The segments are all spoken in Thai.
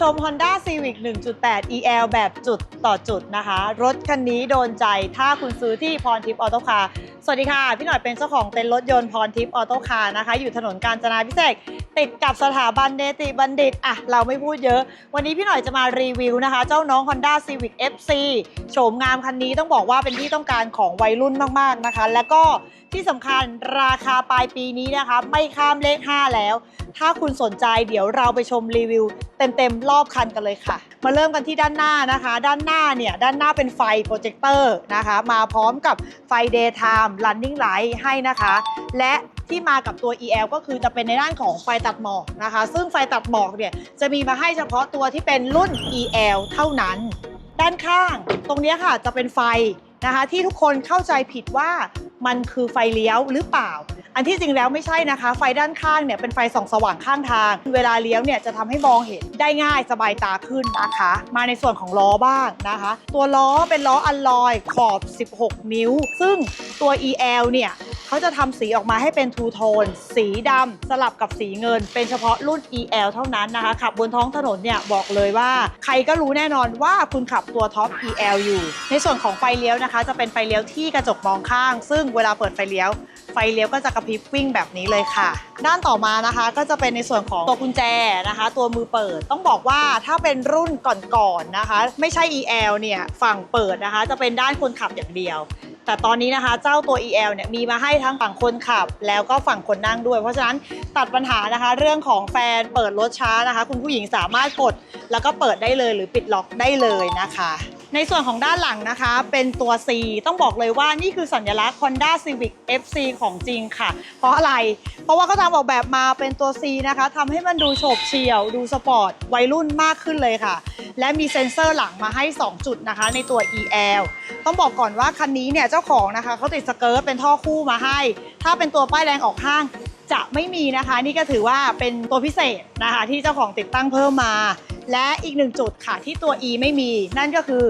ชม Honda Civic 1.8 EL แบบจุดต่อจุดนะคะ รถคันนี้โดนใจถ้าคุณซื้อที่พรทิพย์ออโต้คาร์สวัสดีค่ะ พี่หน่อยเป็นเจ้าของเต็นท์รถยนต์พรทิพย์ออโต้คาร์นะคะ อยู่ถนนกาญจนาพิเศษติดกับสถาบันเนติบัณฑิตอะเราไม่พูดเยอะ วันนี้พี่หน่อยจะมารีวิวนะคะ เจ้าน้อง Honda Civic FC โฉมงามคันนี้ต้องบอกว่าเป็นที่ต้องการของวัยรุ่นมากๆนะคะ แล้วก็ที่สำคัญราคาปลายปีนี้นะคะ ไม่ข้ามเลข 5 แล้ว ถ้าคุณสนใจเดี๋ยวเราไปชมรีวิว เต็มๆรอบคันกันเลยค่ะ มาเริ่มกันที่ด้านหน้านะคะ ด้านหน้าเนี่ย ด้านหน้าเป็นไฟโปรเจคเตอร์นะคะ มาพร้อมกับไฟ daytime running light ให้นะคะ และที่มากับตัว EL ก็คือจะเป็นในด้านของไฟตัดหมอกนะคะ ซึ่งไฟตัดหมอกเนี่ยจะมีมาให้เฉพาะตัวที่เป็นรุ่น EL เท่านั้น ด้านข้างตรงนี้ค่ะจะเป็นไฟนะคะที่ทุกคนเข้าใจผิดว่า มันคือไฟเลี้ยวหรือเปล่า อันที่จริงแล้วไม่ใช่นะคะ ไฟด้านข้างเนี่ยเป็นไฟส่องสว่างข้างทาง เวลาเลี้ยวเนี่ยจะทำให้มองเห็นได้ง่ายสบายตาขึ้นนะคะ มาในส่วนของล้อบ้างนะคะ ตัวล้อเป็นล้ออัลลอยขอบ 16 นิ้ว ซึ่งตัว EL เนี่ย เขาจะทำสีออกมาให้เป็นทูโทน สีดำสลับกับสีเงิน เป็นเฉพาะรุ่น EL เท่านั้นนะคะ ขับบนท้องถนนเนี่ยบอกเลยว่า ใครก็รู้แน่นอนว่าคุณขับตัวท็อป EL อยู่ ในส่วนของไฟเลี้ยวนะคะ จะเป็นไฟเลี้ยวที่กระจกมองข้าง ซึ่งเวลาเปิดไฟเลี้ยว ไฟเลี้ยวก็จะกระพริบวิ่งแบบนี้เลยค่ะ ด้านต่อมานะคะก็จะเป็นในส่วนของตัวกุญแจนะคะ ตัวมือเปิดต้องบอกว่าถ้าเป็นรุ่นก่อนๆนะคะ ไม่ใช่ EL เนี่ยฝั่งเปิดนะคะ จะเป็นด้านคนขับอย่างเดียว แต่ตอนนี้นะคะเจ้าตัว EL เนี่ยมีมาให้ทั้งฝั่งคนขับ แล้วก็ฝั่งคนนั่งด้วย เพราะฉะนั้นตัดปัญหานะคะเรื่องของแฟนเปิดรถช้านะคะ คุณผู้หญิงสามารถกดแล้วก็เปิดได้เลยหรือปิดล็อกได้เลยนะคะ ในส่วนของด้านหลังนะคะเป็นตัว C ต้องบอกเลยว่านี่คือสัญลักษณ์ Honda Civic FC ของจริงค่ะ เพราะอะไร เพราะว่าเขาทำออกแบบมาเป็นตัว C นะคะทำให้มันดูโฉบเฉี่ยว ดูสปอร์ตวัยรุ่นมากขึ้นเลยค่ะ และมีเซ็นเซอร์หลังมาให้ 2 จุดนะคะ ในตัว EL ต้องบอกก่อนว่าคันนี้เนี่ยเจ้าของนะคะเขาติดสเกิร์ตเป็นท่อคู่มาให้ ถ้าเป็นตัวป้ายแดงออกห้าง จะไม่มีนะคะ นี่ก็ถือว่าเป็นตัวพิเศษนะคะ ที่เจ้าของติดตั้งเพิ่มมา และอีกหนึ่งจุดค่ะที่ตัว E ไม่มี นั่นก็คือ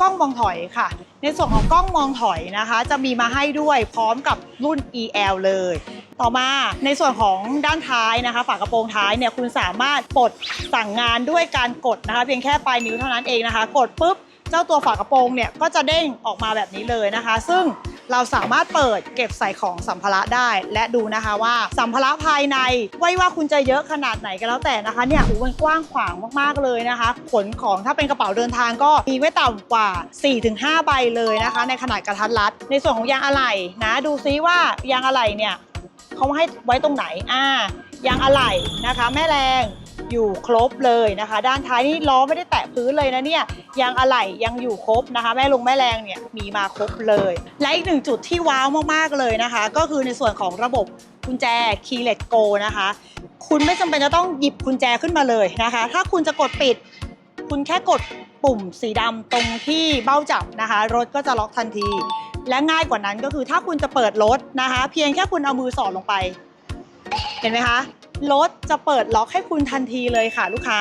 กล้องมองถอยค่ะ ในส่วนของกล้องมองถอยนะคะ จะมีมาให้ด้วยพร้อมกับรุ่น EL เลย ต่อมาในส่วนของด้านท้ายนะคะ ฝากระโปรงท้ายเนี่ยคุณสามารถปลดสั่งงานด้วยการกดนะคะ เพียงแค่ปลายนิ้วเท่านั้นเองนะคะ กดปุ๊บเจ้าตัวฝากระโปรงเนี่ยก็จะเด้งออกมาแบบนี้เลยนะคะ ซึ่ง เราสามารถเปิดเก็บใส่ของสัมภาระได้ และดูนะคะว่าสัมภาระภายในไม่ว่าคุณจะเยอะขนาดไหนก็แล้วแต่นะคะเนี่ยอู้มันกว้างขวางมากๆเลยนะคะขนของถ้าเป็นกระเป๋าเดินทางก็มีไว้ต่ำกว่า 4-5 ใบเลยนะคะ ในขนาดกระทัดรัด ในส่วนของยางอะไหล่นะ ดูซิว่ายางอะไหล่เนี่ยเขาให้ไว้ตรงไหนอ่ายางอะไหล่นะคะ แม่แรง อยู่ครบเลยนะคะ ด้านท้ายนี่ล้อไม่ได้แตะพื้นเลยนะเนี่ยยางอะไหล่ยังอยู่ครบนะคะ แม่ลงแม่แรงเนี่ยมีมาครบเลย และอีกหนึ่งจุดที่ว้าวมากๆเลยนะคะ ก็คือในส่วนของระบบกุญแจ Keyless Go นะคะ คุณไม่จำเป็นจะต้องหยิบกุญแจขึ้นมาเลยนะคะ ถ้าคุณจะกดปิด คุณแค่กดปุ่มสีดำตรงที่เบ้าจับนะคะ รถก็จะล็อกทันที และง่ายกว่านั้นก็คือถ้าคุณจะเปิดรถนะคะ เพียงแค่คุณเอามือสอดลงไป เห็นไหมคะ รถจะเปิดล็อกให้คุณทันทีเลยค่ะลูกค้า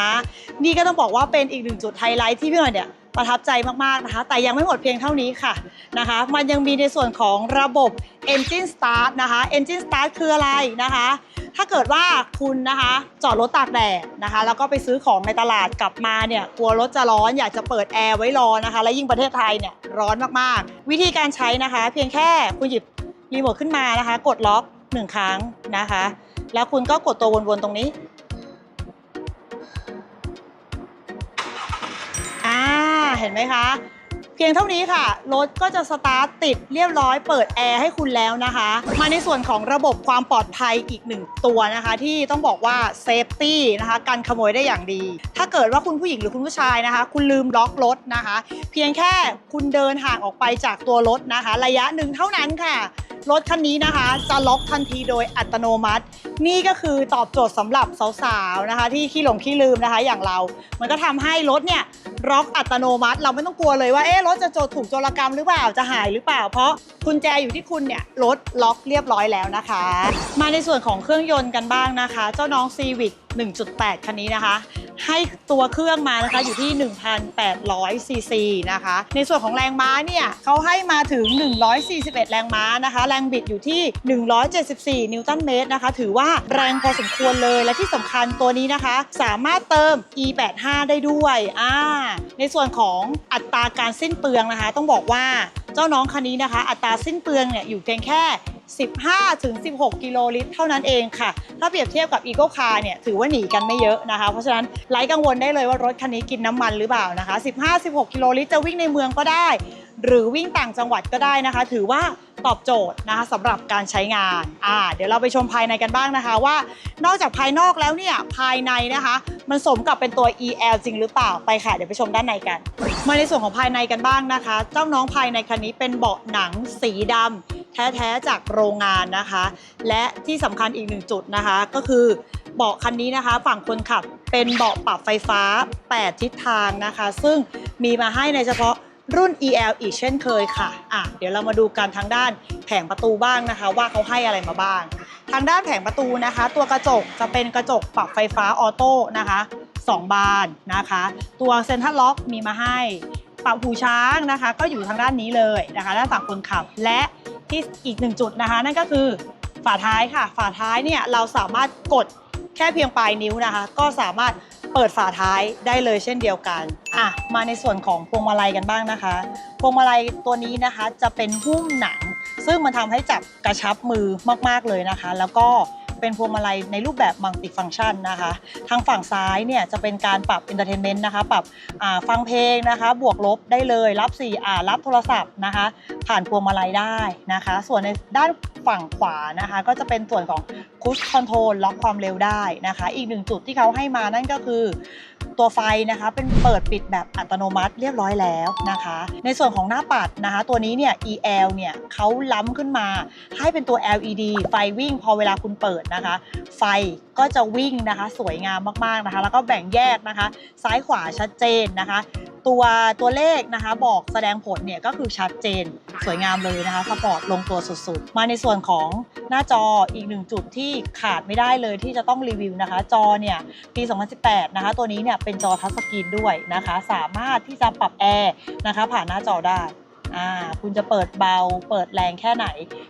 นี่ก็ต้องบอกว่าเป็นอีกหนึ่งจุดไฮไลท์ที่พี่หน่อยเนี่ยประทับใจมาก ๆ นะคะ แต่ยังไม่หมดเพียงเท่านี้ค่ะนะคะ มันยังมีในส่วนของระบบ Engine Start นะคะ Engine Start คืออะไรนะคะ ถ้าเกิดว่าคุณนะคะจอดรถตากแดดนะคะ แล้วก็ไปซื้อของในตลาดกลับมาเนี่ยกลัวรถจะร้อนอยากจะเปิดแอร์ไว้รอนะคะ และยิ่งประเทศไทยเนี่ยร้อนมาก ๆ วิธีการใช้นะคะ เพียงแค่คุณหยิบรีโมทขึ้นมานะคะ กดล็อกหนึ่งครั้งนะคะ แล้วคุณก็กดตัววนๆตรงนี้อ่าเห็นไหมคะ เพียงเท่านี้ค่ะ รถก็จะสตาร์ทติดเรียบร้อยเปิดแอร์ให้คุณแล้วนะคะ มาในส่วนของระบบความปลอดภัยอีกหนึ่งตัวนะคะ ที่ต้องบอกว่าเซฟตี้นะคะกันขโมยได้อย่างดี ถ้าเกิดว่าคุณผู้หญิงหรือคุณผู้ชายนะคะ คุณลืมล็อกรถนะคะ เพียงแค่คุณเดินห่างออกไปจากตัวรถนะคะ ระยะหนึ่งเท่านั้นค่ะรถคันนี้นะคะจะล็อกทันทีโดยอัตโนมัติ นี่ก็คือตอบโจทย์สำหรับสาวๆนะคะ ที่ขี้หลงขี้ลืมนะคะ อย่างเรา มันก็ทำให้รถเนี่ย ล็อกอัตโนมัติ เราไม่ต้องกลัวเลยว่าเอ๊ะรถจะโจถูกโจรกรรมหรือเปล่าจะหายหรือเปล่า เพราะกุญแจอยู่ที่คุณเนี่ยรถล็อกเรียบร้อยแล้วนะคะ มาในส่วนของเครื่องยนต์กันบ้างนะคะ เจ้าน้อง Civic 1.8 คันนี้นะคะ ให้ตัวเครื่องมานะคะอยู่ที่ 1,800ซีซีนะคะ ในส่วนของแรงม้าเนี่ยเขาให้มาถึง 141 แรงม้านะคะ แรงบิดอยู่ที่ 174 นิวตันเมตรนะคะ ถือว่าแรงพอสมควรเลยและที่สำคัญตัวนี้นะคะ สามารถเติม e85 ได้ด้วยอ่าในส่วนของอัตราการสิ้นเปลืองนะคะ ต้องบอกว่าเจ้าน้องคันนี้นะคะ อัตราสิ้นเปลืองเนี่ยอยู่เพียงแค่ 15ถึง16 กิโลลิตร เท่านั้นเองค่ะ ถ้าเปรียบเทียบกับ e c o Car เนี่ยถือว่าหนีกันไม่เยอะนะคะ เพราะฉะนั้นไร้กังวลได้เลยว่ารถคันนี้กินน้ำมันหรือเปล่านะคะ 15-16 กิโลลิตรจะวิ่งในเมืองก็ได้ หรือวิ่งต่างจังหวัดก็ได้นะคะ ถือว่าตอบโจทย์นะคะสำหรับการใช้งานอ่าเดี๋ยวเราไปชมภายในกันบ้างนะคะว่า นอกจากภายนอกแล้วเนี่ยภายในนะคะ มันสมกับเป็นตัว EL จริงหรือเปล่าไปค่ะ เดี๋ยวไปชมด้านในกัน มาในส่วนของภายในกันบ้างนะคะ เจ้าน้องภายในคันนี้เป็นเบาะหนังสีดำ แท้ๆจากโรงงานนะคะ และที่สำคัญอีกหนึ่งจุดนะคะ ก็คือเบาะคันนี้นะคะ ฝั่งคนขับเป็นเบาะปรับไฟฟ้า 8 ทิศทางนะคะ ซึ่งมีมาให้ในเฉพาะรุ่น EL อีกเช่นเคยค่ะอะ เดี๋ยวเรามาดูกันทางด้านแผงประตูบ้างนะคะ ว่าเขาให้อะไรมาบ้าง ทางด้านแผงประตูนะคะ ตัวกระจกจะเป็นกระจกปรับไฟฟ้าออโต้นะคะสองบานนะคะ ตัวเซ็นทรัลล็อกมีมาให้ปรับหูช้างนะคะ ก็อยู่ทางด้านนี้เลยนะคะด้านฝั่งคนขับและ ที่อีกหนึ่งจุดนะคะ นั่นก็คือฝาท้ายค่ะ ฝาท้ายเนี่ยเราสามารถกดแค่เพียงปลายนิ้วนะคะ ก็สามารถเปิดฝาท้ายได้เลยเช่นเดียวกันอะมาในส่วนของพวงมาลัยกันบ้างนะคะ พวงมาลัยตัวนี้นะคะจะเป็นหุ้มหนัง ซึ่งมันทำให้จับกระชับมือมากๆเลยนะคะ แล้วก็ เป็นพวงมาลัยในรูปแบบมัลติฟังก์ชันนะคะ ทางฝั่งซ้ายเนี่ยจะเป็นการปรับอินเตอร์เทนเมนต์นะคะ ปรับฟังเพลงนะคะ บวกลบได้เลย รับสี่อ่ารับโทรศัพท์นะคะ ผ่านพวงมาลัยได้นะคะ ส่วนในด้านฝั่งขวานะคะ ก็จะเป็นส่วนของคุชคอนโทรลล็อกความเร็วได้นะคะ อีกหนึ่งจุดที่เขาให้มานั่นก็คือ ตัวไฟนะคะเป็นเปิดปิดแบบอัตโนมัติเรียบร้อยแล้วนะคะ ในส่วนของหน้าปัดนะคะ ตัวนี้เนี่ย EL เนี่ยเขาล้ำขึ้นมาให้เป็นตัว LED ไฟวิ่งพอเวลาคุณเปิดนะคะ ไฟก็จะวิ่งนะคะ สวยงามมากๆนะคะ แล้วก็แบ่งแยกนะคะ ซ้ายขวาชัดเจนนะคะตัวตัวเลขนะคะบอกแสดงผลเนี่ยก็คือชัดเจนสวยงามเลยนะคะสปอร์ตลงตัวสุดๆ มาในส่วนของ หน้าจออีกหนึ่งจุดที่ขาดไม่ได้เลยที่จะต้องรีวิวนะคะ จอเนี่ยปี 2018 นะคะ ตัวนี้เนี่ยเป็นจอทัชสกรีนด้วยนะคะ สามารถที่จะปรับแอร์นะคะผ่านหน้าจอได้อ่าคุณจะเปิดเบา เปิดแรงแค่ไหน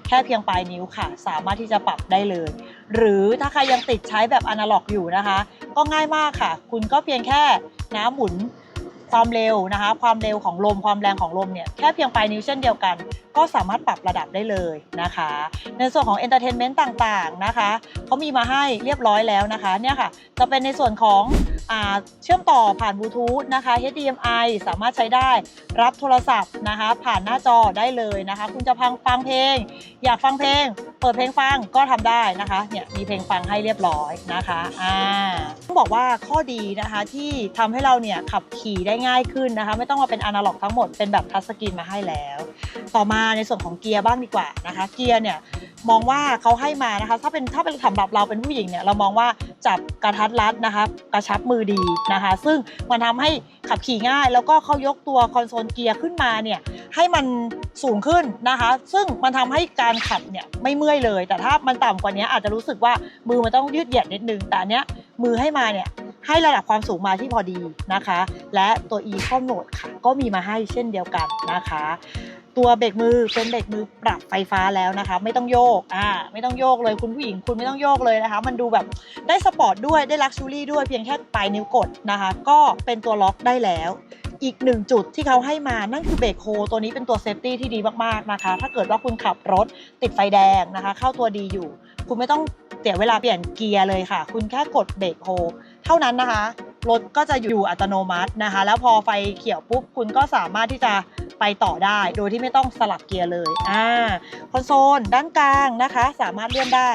แค่เพียงปลายนิ้วค่ะ สามารถที่จะปรับได้เลย หรือถ้าใครยังติดใช้แบบอนาล็อกอยู่นะคะ ก็ง่ายมากค่ะ คุณก็เพียงแค่น้ำหมุนความเร็วนะคะ ความเร็วของลมความแรงของลมเนี่ยแค่เพียงปลายนิ้วเช่นเดียวกัน ก็สามารถปรับระดับได้เลยนะคะ ในส่วนของ Entertainment ต่างๆนะคะเขามีมาให้เรียบร้อยแล้วนะคะเนี่ยค่ะจะเป็นในส่วนของอเชื่อมต่อผ่านบลูทูธนะคะ HDMI สามารถใช้ได้รับโทรศัพท์นะคะ ผ่านหน้าจอได้เลยนะคะ คุณจะฟังฟังเพลง อยากฟังเพลง เปิดเพลงฟังก็ทำได้นะคะเนี่ยมีเพลงฟังให้เรียบร้อยนะคะอ่าต้องบอกว่าข้อดีนะคะที่ทำให้เราเนี่ยขับขี่ได้ง่ายขึ้นนะคะ ไม่ต้องมาเป็นอนาล็อกทั้งหมดเป็นแบบทัชสกรีนมาให้แล้ว ต่อมาในส่วนของเกียร์บ้างดีกว่านะคะ เกียร์เนี่ยมองว่าเขาให้มานะคะถ้าเป็นถ้าเป็นสำหรับเราเป็นผู้หญิงเนี่ยเรามองว่าจับกระทัดรัดนะคะกระชับมือดีนะคะ ซึ่งมันทำให้ขับขี่ง่าย แล้วก็เขายกตัวคอนโซลเกียร์ขึ้นมาเนี่ยให้มันสูงขึ้นนะคะ ซึ่งมันทำให้การขับเนี่ยไม่เมื่อยเลย แต่ถ้ามันต่ำกว่านี้อาจจะรู้สึกว่ามือมันต้องยืดเหยียดนิดนึงแต่เนี้ยมือให้มาเนี่ยให้ระดับความสูงมาที่พอดีนะคะ และตัว e c o m Note ค่ะก็มีมาให้เช่นเดียวกันนะคะ ตัวเบรกมือเป็นเบรกมือปรับไฟฟ้าแล้วนะคะ ไม่ต้องโยกอ่าไม่ต้องโยกเลยคุณผู้หญิงคุณไม่ต้องโยกเลยนะคะ มันดูแบบได้สปอร์ตด้วยได้ลักชูรี่ด้วยเพียงแค่ปลายนิ้วกดนะคะ ก็เป็นตัวล็อกได้แล้วอีกหนึ่งจุดที่เขาให้มานั่นคือเบรกโฮตัวนี้เป็นตัวเซฟตี้ที่ดีมากๆนะคะ ถ้าเกิดว่าคุณขับรถติดไฟแดงนะคะ เข้าตัวดีอยู่ คุณไม่ต้องเสียเวลาเปลี่ยนเกียร์เลยค่ะ คุณแค่กดเบรกโฮเท่านั้นนะคะ รถก็จะอยู่อัตโนมัตินะคะ แล้วพอไฟเขียวปุ๊บ คุณก็สามารถที่จะ ไปต่อได้ โดยที่ไม่ต้องสลับเกียร์เลยอ่าคอนโซลด้านกลางนะคะ สามารถเลื่อนได้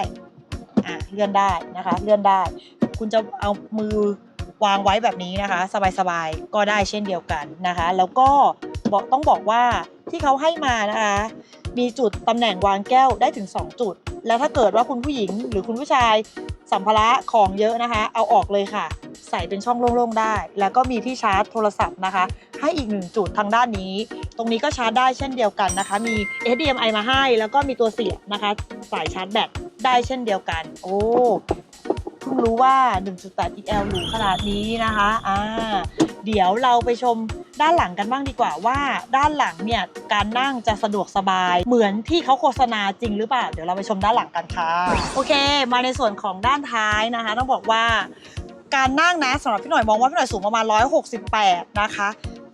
อ่าเลื่อนได้นะคะ เลื่อนได้ คุณจะเอามือวางไว้แบบนี้นะคะ สบายๆก็ได้เช่นเดียวกันนะคะ แล้วก็บอกต้องบอกว่าที่เขาให้มานะคะ มีจุดตำแหน่งวางแก้วได้ถึง 2 จุด แล้วถ้าเกิดว่าคุณผู้หญิงหรือคุณผู้ชายสัมภาระของเยอะนะคะ เอาออกเลยค่ะ ใส่เป็นช่องโล่งๆได้ แล้วก็มีที่ชาร์จโทรศัพท์นะคะ ให้อีกหนึ่งจุดทางด้านนี้ ตรงนี้ก็ชาร์จได้เช่นเดียวกันนะคะ มี HDMI มาให้ แล้วก็มีตัวเสียบนะคะ สายชาร์จแบตได้เช่นเดียวกัน โอ้พิ่งรู้ว่า 1.8 EL หรูขนาดนี้นะคะอ่าเดี๋ยวเราไปชมด้านหลังกันบ้างดีกว่าว่า ด้านหลังเนี่ยการนั่งจะสะดวกสบาย เหมือนที่เขาโฆษณาจริงหรือเปล่า เดี๋ยวเราไปชมด้านหลังกันค่ะ โอเค มาในส่วนของด้านท้ายนะคะ ต้องบอกว่า การนั่งนะสำหรับพี่หน่อยมองว่าพี่หน่อยสูงประมาณ 168 นะคะ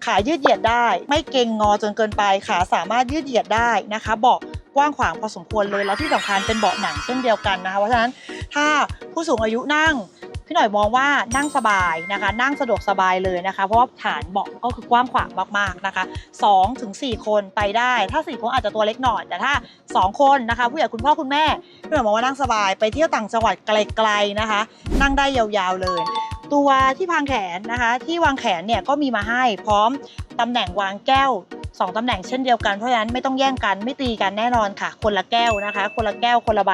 ขายืดเหยียดได้ ไม่เกรงงอจนเกินไปขาสามารถยืดเหยียดได้นะคะเบาะกว้างขวางพอสมควรเลยแล้วที่สำคัญเป็นเบาะหนังเช่นเดียวกันนะคะเพราะฉะนั้นถ้าผู้สูงอายุนั่ง พี่หน่อยมองว่านั่งสบายนะคะ นั่งสะดวกสบายเลยนะคะ เพราะว่าฐานเบาะก็คือกว้างขวางมากๆนะคะ2ถึง4คนไปได้ ถ้า 4 คนอาจจะตัวเล็กหน่อย แต่ถ้า 2 คนนะคะ ผู้ใหญ่คุณพ่อคุณแม่พี่หน่อยมองว่านั่งสบายไปเที่ยวต่างจังหวัดไกลๆนะคะ นั่งได้ยาวๆเลย ตัวที่พางแขนนะคะ ที่วางแขนเนี่ยก็มีมาให้พร้อมตำแหน่งวางแก้ว สองตำแหน่งเช่นเดียวกันเพราะฉะนั้นไม่ต้องแย่งกันไม่ตีกันแน่นอนค่ะ คนละแก้วนะคะ คนละแก้วคนละใบ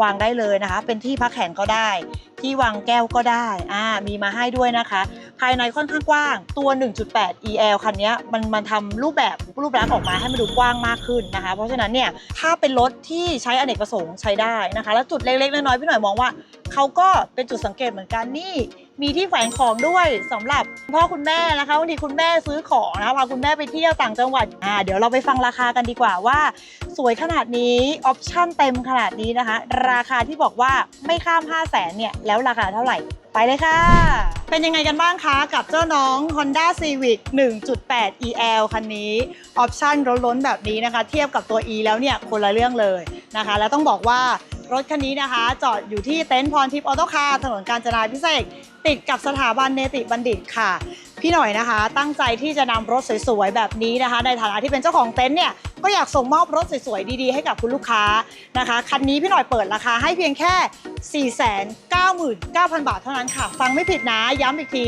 วางได้เลยนะคะ เป็นที่พักแขนก็ได้ ที่วางแก้วก็ได้อ่ามีมาให้ด้วยนะคะ ภายในค่อนข้างกว้างตัว 1.8 EL คันนี้มันมันทำรูปแบบรูปลักษณ์ออกมาให้มันดูกว้างมากขึ้นนะคะ เพราะฉะนั้นเนี่ยถ้าเป็นรถที่ใช้อเนกประสงค์ใช้ได้นะคะ แล้วจุดเล็กๆน้อยๆพี่หน่อยมองว่า เขาก็เป็นจุดสังเกตเหมือนกันนี่ มีที่แขวนของด้วยสำหรับพ่อคุณแม่นะคะบางทีคุณแม่ซื้อของนะพาคุณแม่ไปเที่ยวต่างจังหวัดอ่าเดี๋ยวเราไปฟังราคากันดีกว่าว่า สวยขนาดนี้ออปชั่นเต็มขนาดนี้นะคะ ราคาที่บอกว่าไม่ข้าม 5 0 0แสนเนี่ยแล้วราคาเท่าไหร่ไปเลยค่ะ เป็นยังไงกันบ้างคะกับเจ้าน้อง Honda Civic 1.8 EL คันนี้ออปชั่นล้นๆแบบนี้นะคะ เทียบกับตัว E แล้วเนี่ยคนละเรื่องเลยนะคะ แล้วต้องบอกว่า รถคันนี้นะคะ จอดอยู่ที่เต็นท์พรทิพย์ออโต้คาร์ถนนกาญจนาพิเศษติดกับสถาบันเนติบัณฑิตค่ะ พี่หน่อยนะคะ ตั้งใจที่จะนำรถสวยๆ แบบนี้นะคะ ในฐานะที่เป็นเจ้าของเต็นท์เนี่ยก็อยากส่งมอบรถสวยๆ ดีๆ ให้กับคุณลูกค้านะคะ คันนี้พี่หน่อยเปิดราคาให้เพียงแค่ 499,000 บาทเท่านั้นค่ะ ฟังไม่ผิดนะ ย้ำอีกที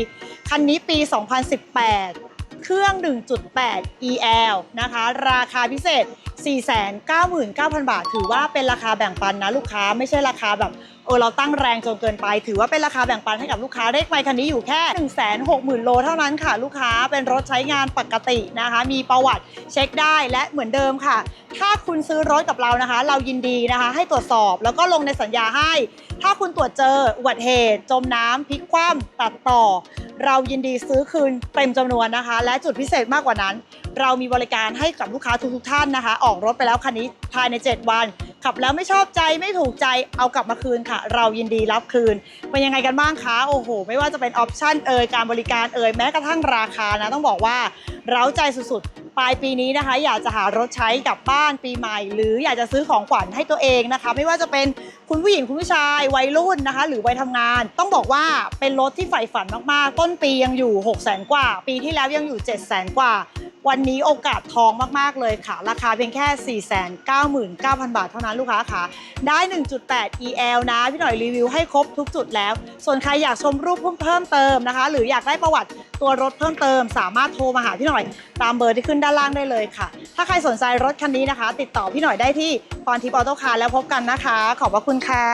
คันนี้ปี 2018 เครื่อง 1.8 EL นะคะ ราคาพิเศษ 499,000 บาท ถือว่าเป็นราคาแบ่งปันนะลูกค้าไม่ใช่ราคาแบบเออเราตั้งแรงจนเกินไป ถือว่าเป็นราคาแบ่งปันให้กับลูกค้าเลขไมค์คันนี้อยู่แค่ 160,000 โลเท่านั้นค่ะ ลูกค้าเป็นรถใช้งานปกตินะคะ มีประวัติเช็คได้และเหมือนเดิมค่ะ ถ้าคุณซื้อรถกับเรานะคะ เรายินดีนะคะ ให้ตรวจสอบแล้วก็ลงในสัญญาให้ ถ้าคุณตรวจเจออุบัติเหตุ จมน้ำพลิกคว่ำตัดต่อ เรายินดีซื้อคืนเต็มจำนวนนะคะ และจุดพิเศษมากกว่านั้น เรามีบริการให้กับลูกค้าทุกๆท่านนะคะ ออกรถไปแล้วคันนี้ภายใน 7 วัน ขับแล้วไม่ชอบใจไม่ถูกใจเอากลับมาคืนค่ะ เรายินดีรับคืน เป็นยังไงกันบ้างคะโอ้โห ไม่ว่าจะเป็นออปชั่นเอ่ยการบริการเอ่ยแม้กระทั่งราคานะต้องบอกว่าเร้าใจสุดๆปลายปีนี้นะคะ อยากจะหารถใช้กลับบ้านปีใหม่ หรืออยากจะซื้อของขวัญให้ตัวเองนะคะ ไม่ว่าจะเป็นคุณผู้หญิงคุณผู้ชายวัยรุ่นนะคะ หรือวัยทำงาน ต้องบอกว่าเป็นรถที่ใฝ่ฝันมากๆ ต้นปียังอยู่ 6 0 0 0 0 0 กว่า ปีที่แล้วยังอยู่ 7 0 0 0 0 0 กว่า วันนี้โอกาสทองมากๆเลยค่ะ ราคาเพียงแค่ 499,000 บาทเท่านั้นลูกค้าค่ะได้ 1.8 EL นะ พี่หน่อยรีวิวให้ครบทุกจุดแล้ว ส่วนใครอยากชมรูปเพิ่มเติมนะคะ หรืออยากได้ประวัติตัวรถเพิ่มเติม สามารถโทรมาหาพี่หน่อย ตามเบอร์ที่ขึ้นด้านล่างได้เลยค่ะ ถ้าใครสนใจรถคันนี้นะคะ ติดต่อพี่หน่อยได้ที่พรทิพย์ออโต้คาร์แล้วพบกันนะคะ ขอบพระคุณค่ะ